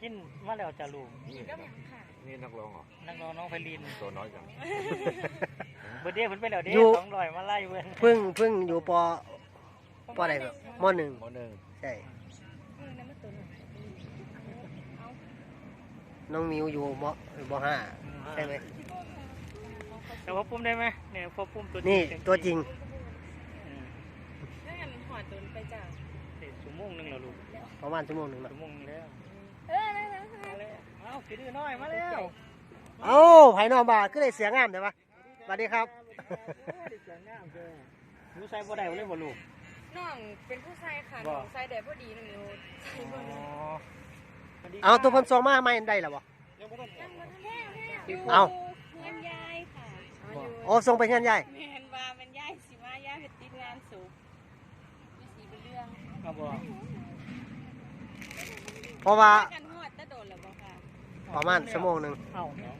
กินมาแล้วจ้าลูกนี่นี่นักร้องเหรอนักร้องน้องไพลินตัวน้อยจังเบิดเด้เพิ่นไปแล้วเด้อยู่ สองร้อยมาไล่เพิ่นเพิ่งเพิ่งอยู่ปปอะไรแบบมหนึ่งหมอหนึ่งใช่น้องมิวอยู่มมห้าใช่ไหมแต่ว่าปุ้มได้ไหมเนี่ยพอปุ้มตัวจริงนี่เสียงตัวจริงอืมถ้างั้นหอดโดนไปจ้ะเด็กชั่วโมงหนึงแล้วลูกประมาณชั่วโมงหนึ่งนะชั่วโมงหนึงแล้ว เออได้แล้วมาแล้วเอ้าคิดดื้อน้อยมาแล้วเอ้าไผ่นอมบาก็เลยเสียงามเดี๋ยวปะสวัสดีครับเด็กเสียงงามเด้อหนูใส่บ่ได้เลยบ่ลูกน้องเป็นผู้ชายค่ะบ่น้องชายแดดพอดีน้องนิวใส่บ่ได้สวัสดีเอาตัวเพันซองมาไม่ได้หรอบ่ยังบ่ต้องยังบ่ทันแท้แท้เอาเงินยายค่ะอยู่โอ้ส่งไปเงินใหญ่แม่นว่ามันยายสิมายายเฮ็ดติดงานสูงมีสีเป็นเรื่องเอาบ่เพราะว่า ประมาณชั่วโมงหนึ่งเอ้าเอาเนี่ย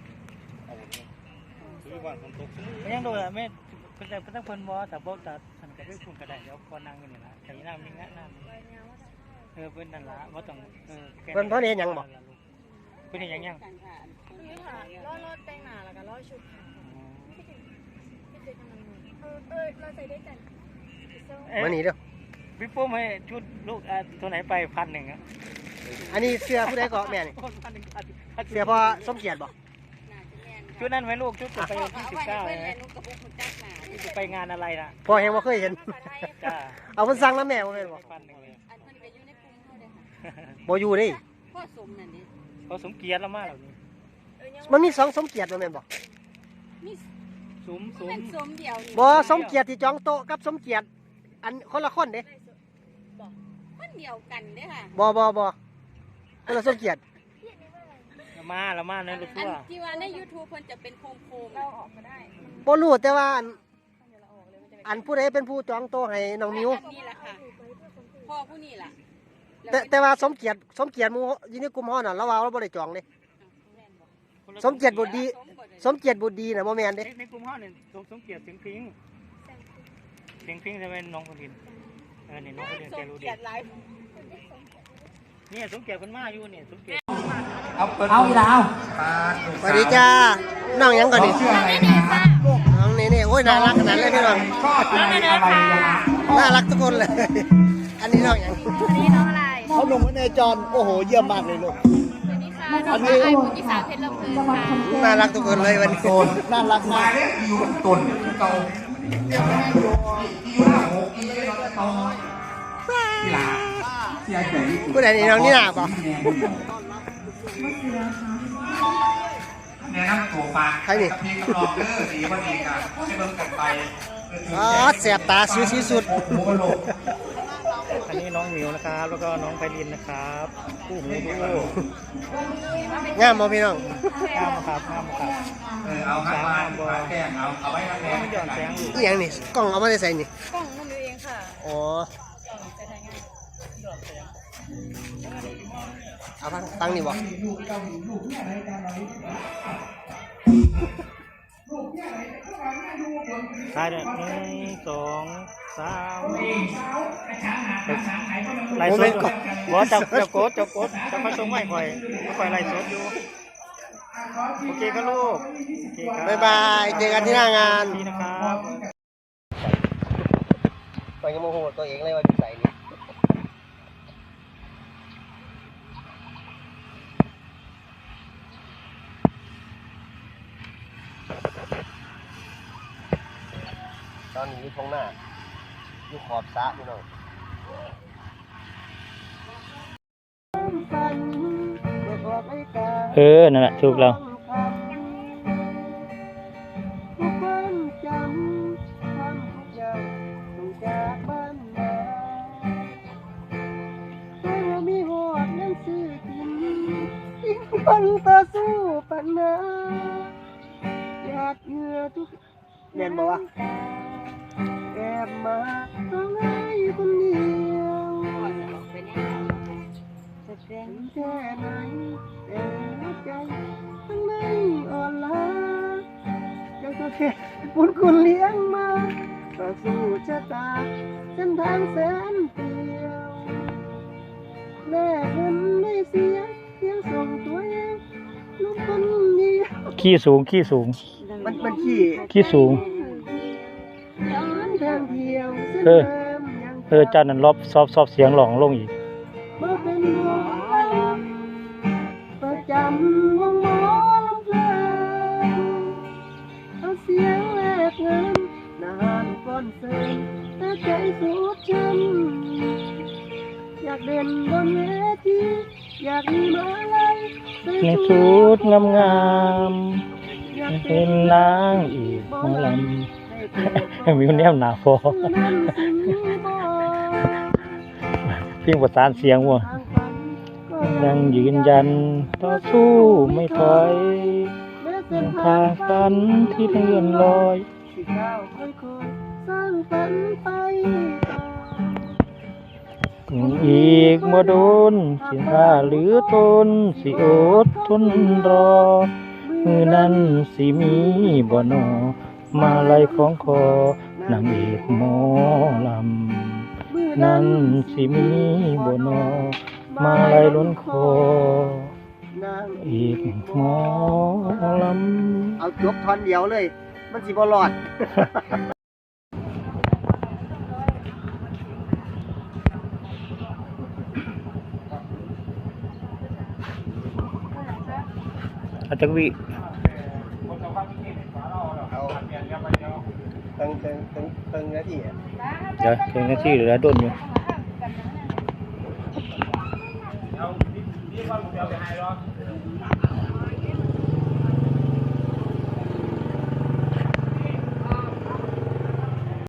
คือว่าฝนตกไม่ยังโดนอะแม่เพิ่นแต่เพิ่นต้องเพิ่นบ่แต่บ่ตัดฉันก็ไปพูดก็ได้เดี๋ยวพอนั่งอยู่นี่ล่ะแต่นี่นั่งมีงานนั่นเออเพิ่นนั่นล่ะบ่ต้องเออแค่เพิ่นเพิ่นเห็นหยังบ่เพิ่นเห็นหยังยังกันค่ะนี่ค่ะรอรอแต่งหน้าแล้วก็รอชุดค่ะอ๋อไม่เคยทำงานเออเออเราใส่ได้กันเอ๊ะมานี่เด้อพี่ปุ้มให้ชุดลูกอะตัวไหนไปพันหนึ่งอะอันนี้เสื้อผู้ใดเกาะแม่นี่ พันหนึ่งพันพันเสื้อพอสมเกียรติบ่น่าจะแม่นชุดนั้นไหมลูกชุดจะไปพ่อที่เอาสิบไว้ให้เก้าเพิ่นไหมเรียนรู้กับพวกคุณจักหน้าที่จะไปงานอะไรน่ะพอเห็นว่าเคยเห็นจ้าเอาเพิ่นสั่งแล้วแม่บ่แม่นบ่พันหนึ่งเลยอันเพิ่นก็อยู่ในกลุ่มเฮาเด้อค่ะบ่อยู่นี่พ่อสมนั่นดิเขาสมเกียรติแล้วมากเหล่านี้มันมีสองสมเกียรติบ่แม่นบ่มีสมสมเป็นสมเดียวนี่บ่สมเกียรติที่จองโต๊ะกับสมเกียรติอันคนละคนเด้คนเดียวกันเด้อค่ะบ่บ่บ่คนละสมเกียรติละ มาละมาในรถอัทันวร์ที่ว่าใน YouTube เพิ่นจะเป็นโคมๆเราออกก็ได้บ่รู้แต่ว่าอันอันผู้ใดเป็นผู้จองโต๊ะให้น้องมิวนี่แหละค่ะพ่อผู้นี่ล่ะแต่แต่ว่าสมเกียรติสมเกียรติหมู่อยู่ในกลุ่มเฮาน่ะเราว่าเราบ่ได้จองเด้สมเกียรติบุตรดี สมเกียรติบุตรดีน่ะบ่แม่นในเด้ในกลุ่มห้องเนี่ยสมสมเกียรติเสียงพิงเสียงพิงจะเป็นน้องคนดินเออนี่น้องคนดินสแกมรู้ดีเกียรติหลายเนี่ยสมเกียรติคนมาอยู่เนี่ยสมเกียรติ เอาอีลาวสวัสดีจ้าน้องหยังก่อนนี่ชื่ออะไรนะครับน้องนี่นี่โอ้ยน่ารักขนาดเลยพี่น้องชอบอะไรอะไรยังน่ารักทุกคนเลย อันนี้น้องหยังอันนี้น้องอะไรเขาลงไว้ในจอนโอ้โหเยี่ยมมากเลยลูกอันนี้ค่ะน้องไอบุญที่สามเพชรลำเพลินค่ะน่ารักทุกคนเลยวันนี้น่ารักมามากเรียกอยู่ตุ่นเก่าอยู่หน้าหกอีเลยเราจะต่อที่หลังเสียใจผู้ใดนี่น้องนี่น่าป่ะ แนะนำตัวฝากใครนี่พี่กำลองเด้อดีวันดีกันให้เบิ่งกันไปอ๋อแสบตาสุดที่สุดโอ้โหโลกอันนี้น้องหมิวนะครับ แล้วก็น้องไพลินนะครับคู่หูดูโองามบ่พี่น้องงามครับงามครับเออเอาข้างบ้านมาแกล้งเอาเอาไว้ข้างแรไม่หย่อนแสงอยู่นี่หยังนี่กล้องเอามาได้ใส่นี่กล้องน้องมิวเองค่ะอ๋อ เอาฟังฟังนี่บ่ถ่ายเลยหนึ่งสองสามไล่สดอยู่บอจับจับโกดจับโกดจะมาส่งไม่ค่อยไม่ค่อยไล่สดอยู่โอเคครับลูกโอเคครับบ๊ายบายเจอกันที่หน้างานดีนะครับไปยังโมโหตัวเองเลยว่าอยู่ใส่นี่ ตอนนี้อยู่ตรงหน้าอยู่ขอบสระพี่น้องเออ นั่นแหละถูกแล้วทุกคนจำทำทุกอย่างต้องจากบ้านนาแต่ว่ามีหอดเงินซื้อกินยิ่งคนต่อสู้ปัญหาอยากเหงื่อทุกเรียนบอกว่าแอ แอบมาร้องไห้คนเดียวจะแกล้งแค่ไหนแต่ใจทั้งในอ่อนล้าจะก็แค่ฝุ่นคุณเลี้ยงมาต่อสู้ชะตาเส้นทางแสนเปลี่ยวแม่เห็นไม่เสียเพียงส่งตัวเองลูกคนเดียวขี้สูงขี้สูง มันมันขี้ ขี้สูง เออ เออเจ้านั่นรอบซอบซอบเสียงหลองลงอีกมาเป็นหมอลำประจำวงหมอลำเพลินเอาเสียงแลกเงินนานก้อนเซินแต่ใจสุดฉันอยากเด่นบนเวทีอยากมีมาลัยใส่ในชุชุดดงามงามอยากๆเป็เป็นนนางอีกหมอลได้ำมีแนวหนาพอโปรดนั้นสิมีบ่เพียงประสานเสียงว่ะยังยืนยันต่อสู้ไม่ถอยแม้เส้นทางฝันที่เลื่อนลอยอีกเมื่อโดนสิท่าหลือตนสิอดทนรอมือนั้นสิมีบ่นอ มาไล่ของคอนางเอกหมอลำ นั้นสิมีบ่นอมาไล่ล้นคอนางอีกหมอลำ เอาจบท่อนเดียวเลย มันสิบ่รอด อาจักวิเอ ตั้งตั้งตั้งตั้งนาทีอะเดี๋ยวเพียงนาทีเหลือโดนอยู่